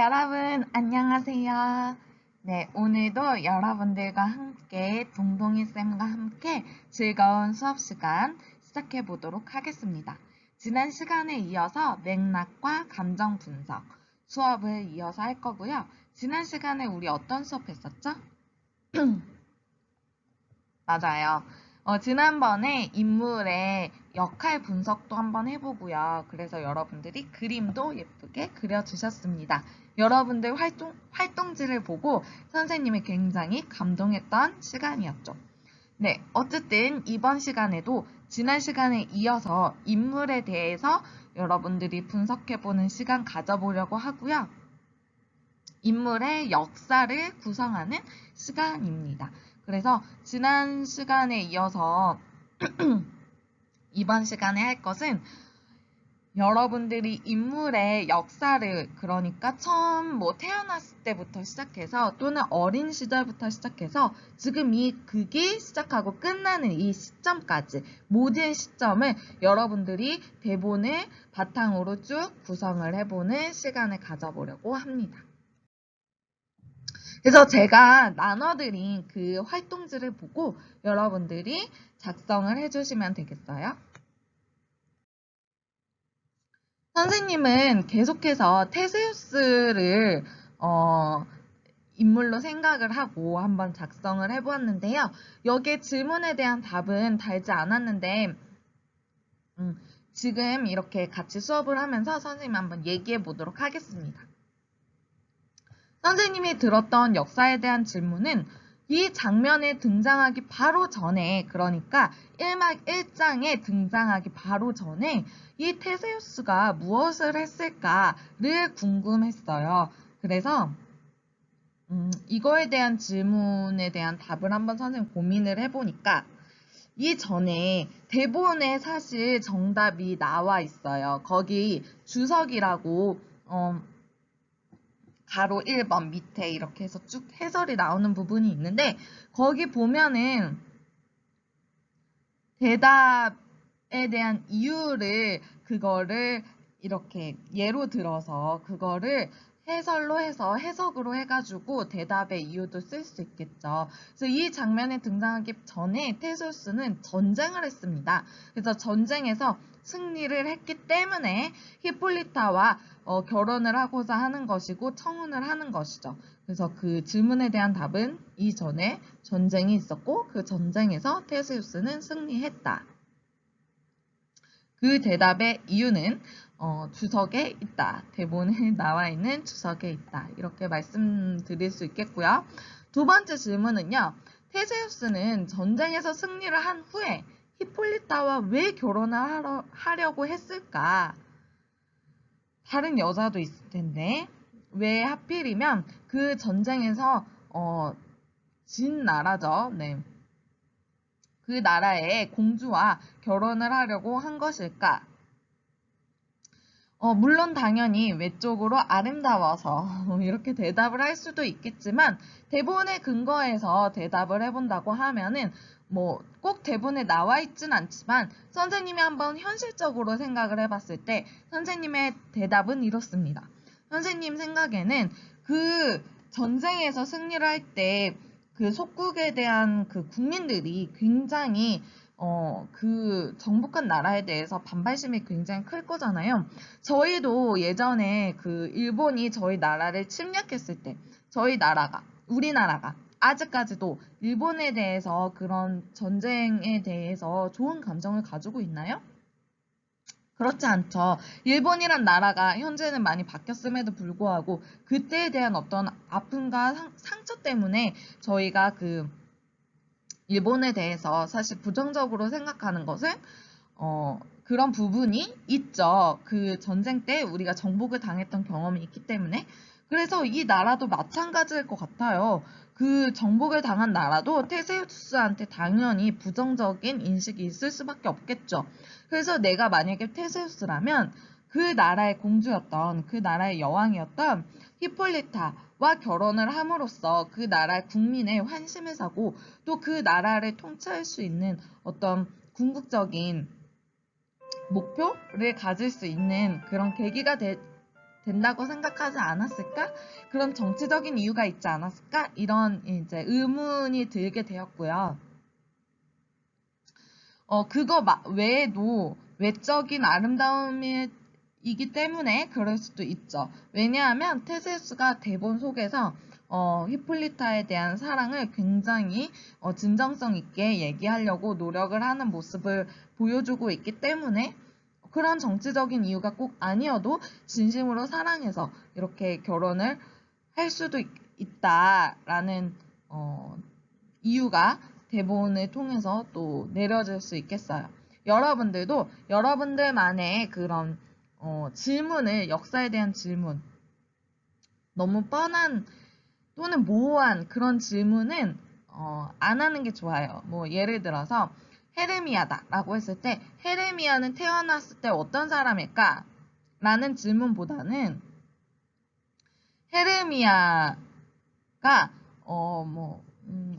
여러분, 안녕하세요. 네, 오늘도 여러분들과 함께, 동동이 쌤과 함께 즐거운 수업 시간 시작해 보도록 하겠습니다. 지난 시간에 이어서 맥락과 감정 분석 수업을 이어서 할 거고요. 지난 시간에 우리 어떤 수업 했었죠? 맞아요. 어, 지난번에 인물의 역할 분석도 한번 해보고요. 그래서 여러분들이 그림도 예쁘게 그려주셨습니다. 여러분들 활동, 활동지를 보고 선생님이 굉장히 감동했던 시간이었죠. 네, 어쨌든 이번 시간에도 지난 시간에 이어서 인물에 대해서 여러분들이 분석해보는 시간 가져보려고 하고요. 인물의 역사를 구성하는 시간입니다. 그래서 지난 시간에 이어서 이번 시간에 할 것은 여러분들이 인물의 역사를 그러니까 처음 뭐 태어났을 때부터 시작해서 또는 어린 시절부터 시작해서 지금 이 극이 시작하고 끝나는 이 시점까지 모든 시점을 여러분들이 대본을 바탕으로 쭉 구성을 해보는 시간을 가져보려고 합니다. 그래서 제가 나눠드린 그 활동지를 보고 여러분들이 작성을 해주시면 되겠어요. 선생님은 계속해서 테세우스를 어, 인물로 생각을 하고 한번 작성을 해보았는데요. 여기에 질문에 대한 답은 달지 않았는데 음, 지금 이렇게 같이 수업을 하면서 선생님 한번 얘기해 보도록 하겠습니다. 선생님이 들었던 역사에 대한 질문은 이 장면에 등장하기 바로 전에 그러니까 1막 1장에 등장하기 바로 전에 이 테세우스가 무엇을 했을까를 궁금했어요. 그래서 음, 이거에 대한 질문에 대한 답을 한번 선생님 고민을 해보니까 이 전에 대본에 사실 정답이 나와 있어요. 거기 주석이라고 어, 가로 1번 밑에 이렇게 해서 쭉 해설이 나오는 부분이 있는데 거기 보면은 대답에 대한 이유를 그거를 이렇게 예로 들어서 그거를 해설로 해서 해석으로 해가지고 대답의 이유도 쓸 수 있겠죠. 그래서 이 장면에 등장하기 전에 테소스는 전쟁을 했습니다. 그래서 전쟁에서 승리를 했기 때문에 히폴리타와 어, 결혼을 하고자 하는 것이고 청혼을 하는 것이죠. 그래서 그 질문에 대한 답은 이전에 전쟁이 있었고 그 전쟁에서 테세우스는 승리했다. 그 대답의 이유는 어, 주석에 있다. 대본에 나와 있는 주석에 있다. 이렇게 말씀드릴 수 있겠고요. 두 번째 질문은요. 테세우스는 전쟁에서 승리를 한 후에 히폴리타와 왜 결혼을 하려, 하려고 했을까? 다른 여자도 있을 텐데 왜 하필이면 그 전쟁에서 어, 진 나라죠. 네. 그 나라의 공주와 결혼을 하려고 한 것일까? 어, 물론 당연히 외적으로 아름다워서 이렇게 대답을 할 수도 있겠지만 대본에 근거해서 대답을 해본다고 하면은 뭐 꼭 대본에 나와 있진 않지만 선생님이 한번 현실적으로 생각을 해봤을 때 선생님의 대답은 이렇습니다. 선생님 생각에는 그 전쟁에서 승리를 할 때 그 속국에 대한 그 국민들이 굉장히 어, 그 정복한 나라에 대해서 반발심이 굉장히 클 거잖아요. 저희도 예전에 그 일본이 저희 나라를 침략했을 때 저희 나라가 우리나라가 아직까지도 일본에 대해서 그런 전쟁에 대해서 좋은 감정을 가지고 있나요? 그렇지 않죠. 일본이란 나라가 현재는 많이 바뀌었음에도 불구하고 그때에 대한 어떤 아픔과 상, 상처 때문에 저희가 그 일본에 대해서 사실 부정적으로 생각하는 것은 어, 그런 부분이 있죠. 그 전쟁 때 우리가 정복을 당했던 경험이 있기 때문에 그래서 이 나라도 마찬가지일 것 같아요. 그 정복을 당한 나라도 테세우스한테 당연히 부정적인 인식이 있을 수밖에 없겠죠. 그래서 내가 만약에 테세우스라면 그 나라의 공주였던 그 나라의 여왕이었던 히폴리타와 결혼을 함으로써 그 나라 국민의 환심을 사고 또 그 나라를 통치할 수 있는 어떤 궁극적인 목표를 가질 수 있는 그런 계기가 되, 된다고 생각하지 않았을까? 그런 정치적인 이유가 있지 않았을까? 이런 이제 의문이 들게 되었고요. 어, 그거 마- 외에도 외적인 아름다움 이기 때문에 그럴 수도 있죠. 왜냐하면 테세우스가 대본 속에서 어, 히폴리타에 대한 사랑을 굉장히 어, 진정성 있게 얘기하려고 노력을 하는 모습을 보여주고 있기 때문에 그런 정치적인 이유가 꼭 아니어도 진심으로 사랑해서 이렇게 결혼을 할 수도 있, 있다라는 어, 이유가 대본을 통해서 또 내려질 수 있겠어요. 여러분들도 여러분들만의 그런 어, 질문을 역사에 대한 질문 너무 뻔한 또는 모호한 그런 질문은 어, 안 하는 게 좋아요. 뭐 예를 들어서 헤르미아다라고 했을 때 헤르미아는 태어났을 때 어떤 사람일까? 라는 질문보다는 헤르미아가 어뭐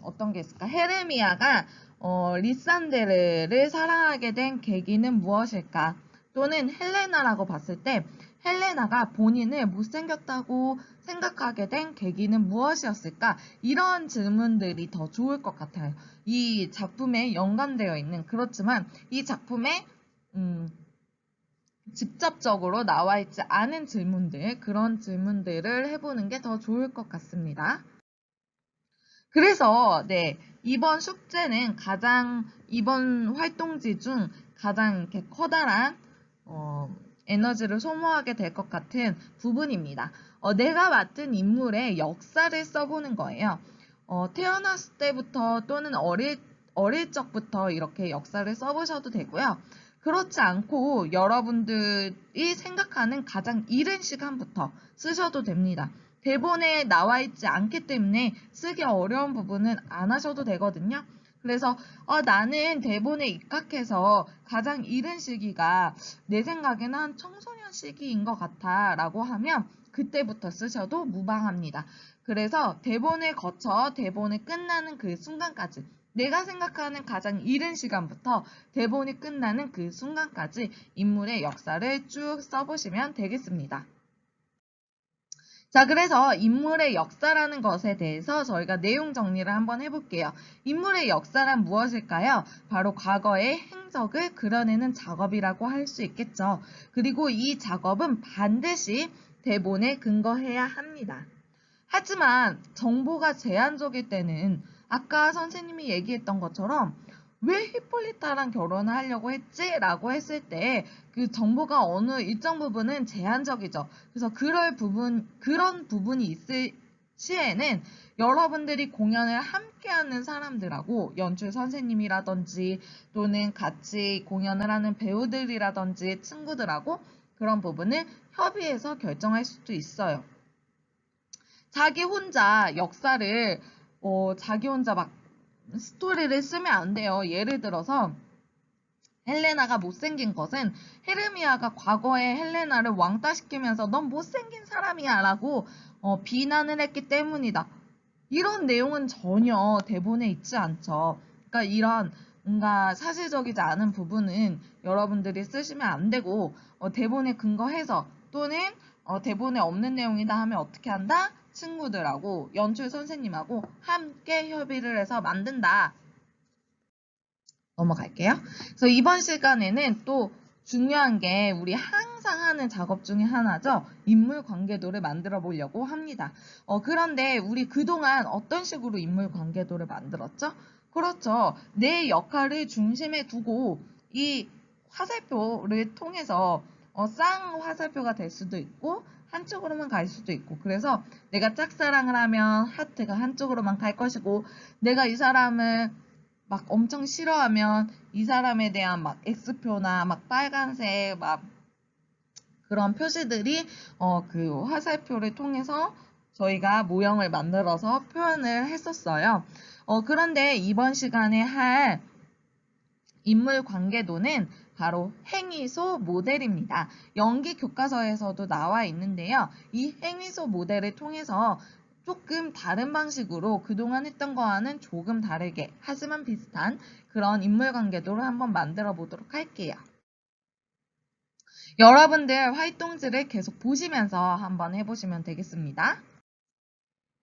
어떤 게 있을까? 헤르미아가 어, 리산데르를 사랑하게 된 계기는 무엇일까? 또는 헬레나라고 봤을 때 헬레나가 본인을 못생겼다고 생각하게 된 계기는 무엇이었을까? 이런 질문들이 더 좋을 것 같아요. 이 작품에 연관되어 있는 그렇지만 이 작품에 음, 직접적으로 나와 있지 않은 질문들 그런 질문들을 해보는 게 더 좋을 것 같습니다. 그래서 네 이번 숙제는 가장 이번 활동지 중 가장 이렇게 커다란 어, 에너지를 소모하게 될 것 같은 부분입니다. 어, 내가 맡은 인물의 역사를 써보는 거예요. 어, 태어났을 때부터 또는 어릴, 어릴 적부터 이렇게 역사를 써보셔도 되고요. 그렇지 않고 여러분들이 생각하는 가장 이른 시간부터 쓰셔도 됩니다. 대본에 나와 있지 않기 때문에 쓰기 어려운 부분은 안 하셔도 되거든요. 그래서 어, 나는 대본에 입각해서 가장 이른 시기가 내 생각에는 한 청소년 시기인 것 같아 라고 하면 그때부터 쓰셔도 무방합니다. 그래서 대본을 거쳐 대본이 끝나는 그 순간까지 내가 생각하는 가장 이른 시간부터 대본이 끝나는 그 순간까지 인물의 역사를 쭉 써보시면 되겠습니다. 자, 그래서 인물의 역사라는 것에 대해서 저희가 내용 정리를 한번 해볼게요. 인물의 역사란 무엇일까요? 바로 과거의 행적을 그려내는 작업이라고 할 수 있겠죠. 그리고 이 작업은 반드시 대본에 근거해야 합니다. 하지만 정보가 제한적일 때는 아까 선생님이 얘기했던 것처럼 왜 히폴리타랑 결혼을 하려고 했지? 라고 했을 때 그 정보가 어느 일정 부분은 제한적이죠. 그래서 그럴 부분, 그런 부분이 있을 시에는 여러분들이 공연을 함께하는 사람들하고 연출 선생님이라든지 또는 같이 공연을 하는 배우들이라든지 친구들하고 그런 부분을 협의해서 결정할 수도 있어요. 자기 혼자 역사를 어, 자기 혼자 막 스토리를 쓰면 안 돼요. 예를 들어서 헬레나가 못생긴 것은 헤르미아가 과거에 헬레나를 왕따시키면서 넌 못생긴 사람이야 라고 어, 비난을 했기 때문이다. 이런 내용은 전혀 대본에 있지 않죠. 그러니까 이런 뭔가 사실적이지 않은 부분은 여러분들이 쓰시면 안 되고 어, 대본에 근거해서 또는 어, 대본에 없는 내용이다 하면 어떻게 한다? 친구들하고 연출 선생님하고 함께 협의를 해서 만든다. 넘어갈게요. 그래서 이번 시간에는 또 중요한 게 우리 항상 하는 작업 중에 하나죠. 인물 관계도를 만들어 보려고 합니다. 어, 그런데 우리 그동안 어떤 식으로 인물 관계도를 만들었죠? 그렇죠. 내 역할을 중심에 두고 이 화살표를 통해서 어, 쌍 화살표가 될 수도 있고 한쪽으로만 갈 수도 있고 그래서 내가 짝사랑을 하면 하트가 한쪽으로만 갈 것이고 내가 이 사람을 막 엄청 싫어하면 이 사람에 대한 막 X표나 막 빨간색 막 그런 표시들이 어 그 화살표를 통해서 저희가 모형을 만들어서 표현을 했었어요. 어 그런데 이번 시간에 할 인물 관계도는 바로 행위소 모델입니다. 연기 교과서에서도 나와 있는데요. 이 행위소 모델을 통해서 조금 다른 방식으로 그동안 했던 거와는 조금 다르게 하지만 비슷한 그런 인물 관계도를 한번 만들어 보도록 할게요. 여러분들 활동지를 계속 보시면서 한번 해보시면 되겠습니다.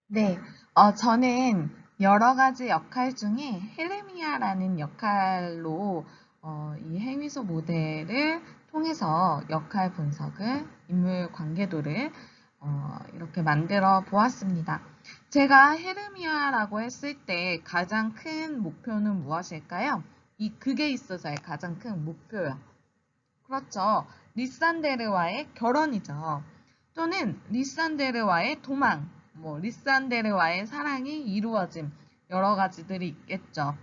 네, 어, 저는 여러 가지 역할 중에 헬레미아라는 역할로 어, 이 행위소 모델을 통해서 역할 분석을, 인물 관계도를 어, 이렇게 만들어 보았습니다. 제가 헤르미아라고 했을 때 가장 큰 목표는 무엇일까요? 이 극에 있어서의 가장 큰 목표요. 그렇죠. 리산데르와의 결혼이죠. 또는 리산데르와의 도망, 뭐 리산데르와의 사랑이 이루어짐 여러 가지들이 있겠죠.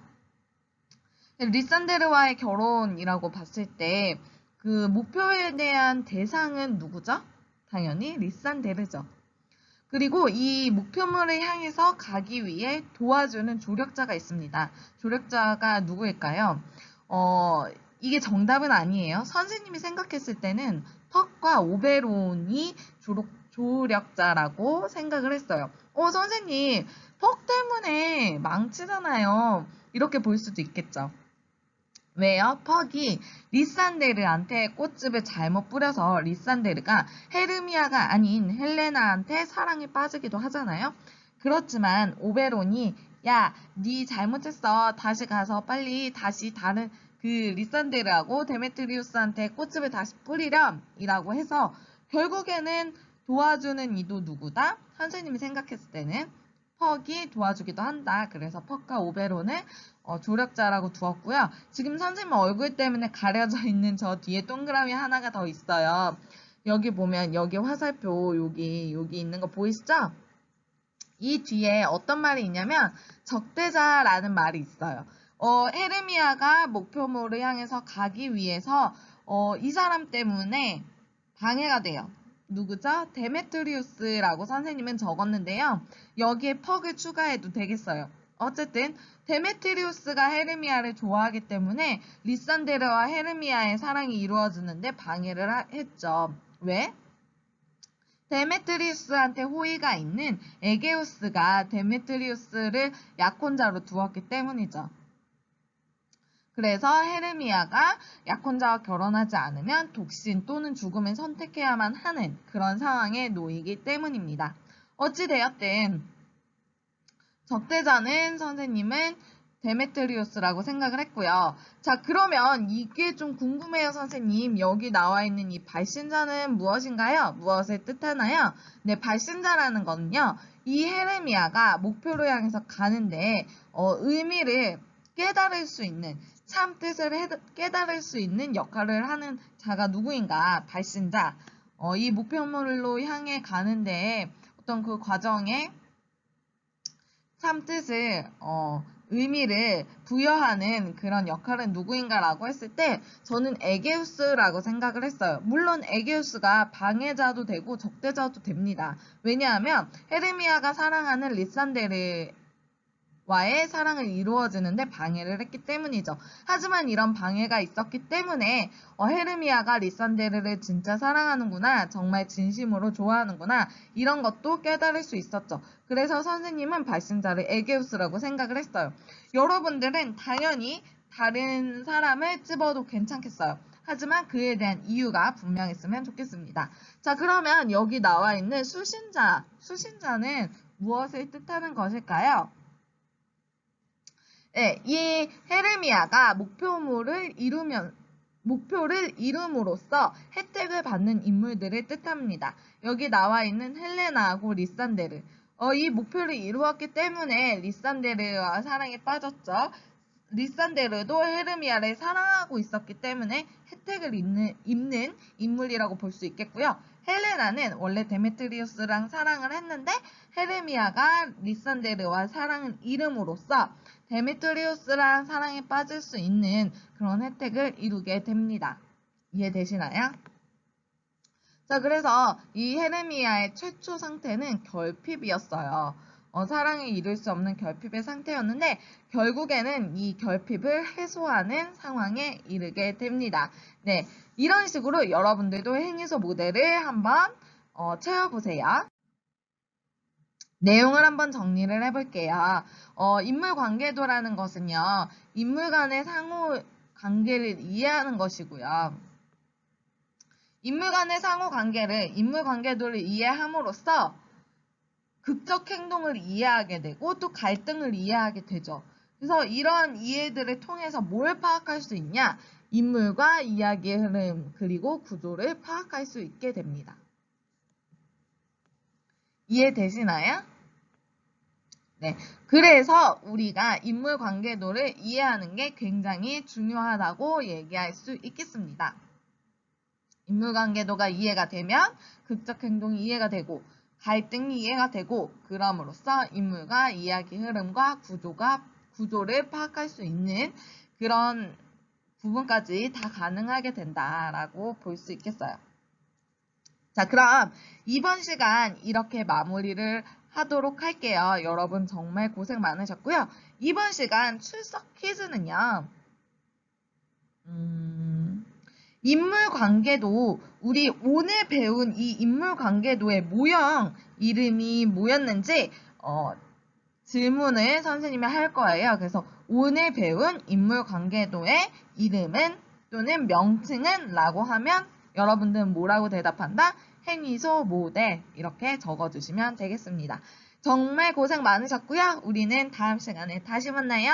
리산데르와의 결혼이라고 봤을 때 그 목표에 대한 대상은 누구죠? 당연히 리산데르죠. 그리고 이 목표물을 향해서 가기 위해 도와주는 조력자가 있습니다. 조력자가 누구일까요? 어, 이게 정답은 아니에요. 선생님이 생각했을 때는 퍽과 오베론이 조력, 조력자라고 생각을 했어요. 어, 선생님, 퍽 때문에 망치잖아요. 이렇게 볼 수도 있겠죠. 왜요? 퍽이 리산데르한테 꽃즙을 잘못 뿌려서 리산데르가 헤르미아가 아닌 헬레나한테 사랑에 빠지기도 하잖아요. 그렇지만 오베론이 야, 네 잘못했어. 다시 가서 빨리 다시 다른 그 리산데르하고 데메트리우스한테 꽃즙을 다시 뿌리렴 이라고 해서 결국에는 도와주는 이도 누구다? 선생님이 생각했을 때는 퍽이 도와주기도 한다. 그래서 퍽과 오베론을 어, 조력자라고 두었고요. 지금 선생님 얼굴 때문에 가려져 있는 저 뒤에 동그라미 하나가 더 있어요. 여기 보면 여기 화살표 여기 여기 있는 거 보이시죠? 이 뒤에 어떤 말이 있냐면 적대자라는 말이 있어요. 어, 헤르미아가 목표물을 향해서 가기 위해서 어, 이 사람 때문에 방해가 돼요. 누구죠? 데메트리우스라고 선생님은 적었는데요. 여기에 퍽을 추가해도 되겠어요. 어쨌든 데메트리우스가 헤르미아를 좋아하기 때문에 리산데르와 헤르미아의 사랑이 이루어지는데 방해를 하, 했죠. 왜? 데메트리우스한테 호의가 있는 에게우스가 데메트리우스를 약혼자로 두었기 때문이죠. 그래서 헤르미아가 약혼자와 결혼하지 않으면 독신 또는 죽음을 선택해야만 하는 그런 상황에 놓이기 때문입니다. 어찌되었든 적대자는 선생님은 데메트리우스라고 생각을 했고요. 자, 그러면 이게 좀 궁금해요, 선생님. 여기 나와 있는 이 발신자는 무엇인가요? 무엇을 뜻하나요? 네, 발신자라는 거는요. 이 헤르미아가 목표를 향해서 가는데 어, 의미를 깨달을 수 있는 참 뜻을 해, 깨달을 수 있는 역할을 하는 자가 누구인가? 발신자. 어, 이 목표물로 향해 가는데 어떤 그 과정에 참 뜻을 어, 의미를 부여하는 그런 역할은 누구인가라고 했을 때 저는 에게우스라고 생각을 했어요. 물론 에게우스가 방해자도 되고 적대자도 됩니다. 왜냐하면 헤르미아가 사랑하는 리산데르 와의 사랑을 이루어지는데 방해를 했기 때문이죠. 하지만 이런 방해가 있었기 때문에 어, 헤르미아가 리산데르를 진짜 사랑하는구나, 정말 진심으로 좋아하는구나 이런 것도 깨달을 수 있었죠. 그래서 선생님은 발신자를 에게우스라고 생각을 했어요. 여러분들은 당연히 다른 사람을 찝어도 괜찮겠어요. 하지만 그에 대한 이유가 분명했으면 좋겠습니다. 자, 그러면 여기 나와 있는 수신자, 수신자는 무엇을 뜻하는 것일까요? 네, 이 헤르미아가 목표물을 이루면 목표를 이룸으로써 혜택을 받는 인물들을 뜻합니다. 여기 나와 있는 헬레나하고 리산데르. 어, 이 목표를 이루었기 때문에 리산데르와 사랑에 빠졌죠. 리산데르도 헤르미아를 사랑하고 있었기 때문에 혜택을 입는, 입는 인물이라고 볼 수 있겠고요. 헬레나는 원래 데메트리우스랑 사랑을 했는데 헤르미아가 리산데르와 사랑을 이름으로써 데메트리우스랑 사랑에 빠질 수 있는 그런 혜택을 이루게 됩니다. 이해되시나요? 자, 그래서 이 헤르미아의 최초 상태는 결핍이었어요. 어, 사랑에 이룰 수 없는 결핍의 상태였는데 결국에는 이 결핍을 해소하는 상황에 이르게 됩니다. 네, 이런 식으로 여러분들도 행위소 모델을 한번 어, 채워보세요. 내용을 한번 정리를 해볼게요. 어, 인물 관계도라는 것은요, 인물 간의 상호 관계를 이해하는 것이고요. 인물 간의 상호 관계를 인물 관계도를 이해함으로써 극적 행동을 이해하게 되고 또 갈등을 이해하게 되죠. 그래서 이런 이해들을 통해서 뭘 파악할 수 있냐? 인물과 이야기의 흐름 그리고 구조를 파악할 수 있게 됩니다. 이해되시나요? 네. 그래서 우리가 인물 관계도를 이해하는 게 굉장히 중요하다고 얘기할 수 있겠습니다. 인물 관계도가 이해가 되면 극적 행동이 이해가 되고 갈등이 이해가 되고 그럼으로써 인물과 이야기 흐름과 구조가 구조를 파악할 수 있는 그런 부분까지 다 가능하게 된다라고 볼 수 있겠어요. 자, 그럼 이번 시간 이렇게 마무리를 하도록 할게요. 여러분 정말 고생 많으셨고요. 이번 시간 출석 퀴즈는요. 음, 인물 관계도 우리 오늘 배운 이 인물 관계도의 모형 이름이 뭐였는지 어, 질문을 선생님이 할 거예요. 그래서 오늘 배운 인물 관계도의 이름은 또는 명칭은 라고 하면 여러분들은 뭐라고 대답한다? 행위소 모델 이렇게 적어주시면 되겠습니다. 정말 고생 많으셨고요. 우리는 다음 시간에 다시 만나요.